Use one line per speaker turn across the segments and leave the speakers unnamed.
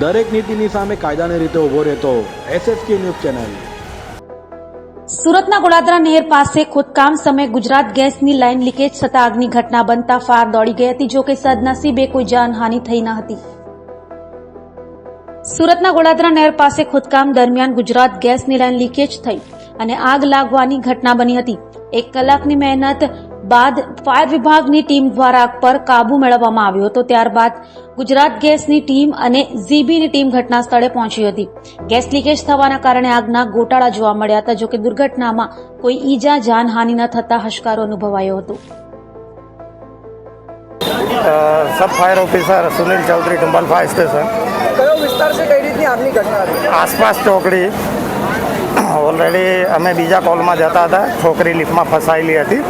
દરેક નીતિની સામે કાયદાની રીતે ઊભો રહેતો એસએસકે ન્યૂઝ ચેનલ.
સુરતના ગોળાદરા નહેર પાસે ખોદકામ સમયે ગુજરાત ગેસની લાઇન લીકેજ થતા આગની ઘટના બનતા ફાર દોડી ગઈ હતી, જો કે સદનસીબે કોઈ જાનહાનિ થઈ ન હતી. સુરતના ગોળાદરા નહેર પાસે ખોદકામ દરમિયાન ગુજરાત ગેસની લાઇન લીકેજ થઈ અને આગ લાગવાની ઘટના બની હતી. એક કલાકની મહેનત બાદ ફાયર વિભાગની ટીમ દ્વારા પર કાબુ મેળવવામાં આવ્યો હતો. ત્યારબાદ ગુજરાત ગેસની ટીમ અને ઝીબીની ટીમ ઘટના સ્થળે પહોંચી હતી. ગેસ લીકેજ થવાના કારણે આગના ગોટાળા જોવા મળ્યા હતા. જોકે દુર્ઘટનામાં કોઈ ઈજા જાનહાનિ ન થતા હશકારો અનુભવાયો હતો.
Sub fire officer Sunil Chaudhary ટુંબાલ fire station.
કયો વિસ્તાર છે? કઈ રીતની આગની ઘટના
આસપાસ ચોકડી. ઓલરેડી અમે બીજા કોલમાં જતા હતા. છોકરી લિફ્ટમાં ફસાયેલી હતી.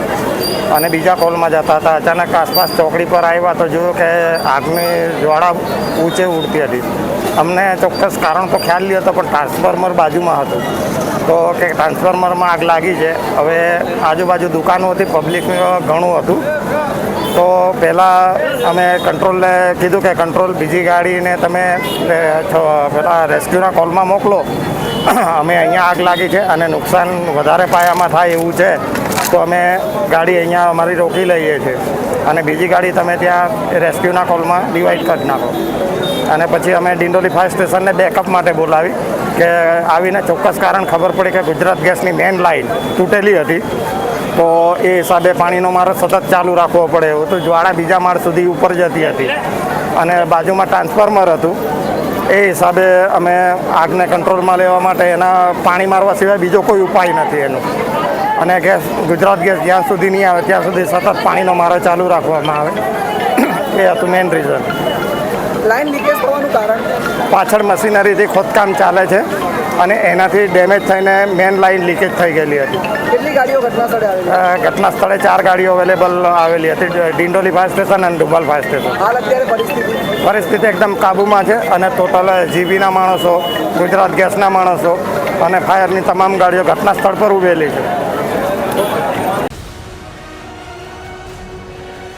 અને બીજા કોલમાં જતા હતા. અચાનક આસપાસ ચોકડી પર આવ્યા તો જોયું કે આગની જ્વાળા ઊંચે ઉડતી હતી. અમને ચોક્કસ કારણ તો ખ્યાલ નહીં હતો પણ ટ્રાન્સફોર્મર બાજુમાં હતું. તો કે ટ્રાન્સફોર્મરમાં આગ લાગી છે. હવે આજુબાજુ દુકાનો હતી પબ્લિક ઘણું હતું. તો પહેલાં અમે કંટ્રોલને કીધું કે કંટ્રોલ બીજી ગાડીને તમે પેલા રેસ્ક્યુના કોલમાં મોકલો. અમે અહીંયા આગ લાગી છે અને નુકસાન વધારે પાયામાં થાય એવું છે, તો અમે ગાડી અહીંયા અમારી રોકી લઈએ છીએ. અને બીજી ગાડી તમે ત્યાં રેસ્ક્યુના કોલમાં ડિવાઈડ કરી નાખો. અને પછી અમે ડિંડોલી ફાયર સ્ટેશનને બેકઅપ માટે બોલાવી કે આવીને ચોક્કસ કારણ ખબર પડી કે ગુજરાત ગેસની મેઇન લાઇન તૂટેલી હતી, તો એ હિસાબે પાણીનો મારો સતત ચાલુ રાખવો પડે એવું. તો જ્વાળા બીજા માળ સુધી ઉપર જતી હતી. અને બાજુમાં ટ્રાન્સફોર્મર હતું એ હિસાબે અમે આગને કંટ્રોલમાં લેવા માટે એના પાણી મારવા સિવાય બીજો કોઈ ઉપાય નથી એનો. અને ગેસ, ગુજરાત ગેસ જ્યાં સુધી નહીં આવે, ત્યાં સુધી સતત પાણીનો મારો ચાલુ રાખવામાં આવે. એ હતું મેઇન રીઝન
લાઈન લીકેજ થવાનું કારણ?
પાછળ મશીનરીથી ખોદકામ ચાલે છે અને એનાથી ડેમેજ થઈને મેઇન લાઇન લીકેજ થઈ ગયેલી હતી.
કેટલી ગાડીઓ ઘટના સ્થળે આવેલી?
ઘટના સ્થળે ચાર ગાડીઓ અવેલેબલ આવેલી હતી. ડિંડોલી ફાયર સ્ટેશન અને ડુબલ ફાયર સ્ટેશન
હાલ અત્યારે પરિસ્થિતિ?
પરિસ્થિતિ એકદમ કાબૂમાં છે અને ટોટલ જીબીના માણસો ગુજરાત ગેસના માણસો અને ફાયરની તમામ ગાડીઓ ઘટના સ્થળ પર ઉભેલી છે.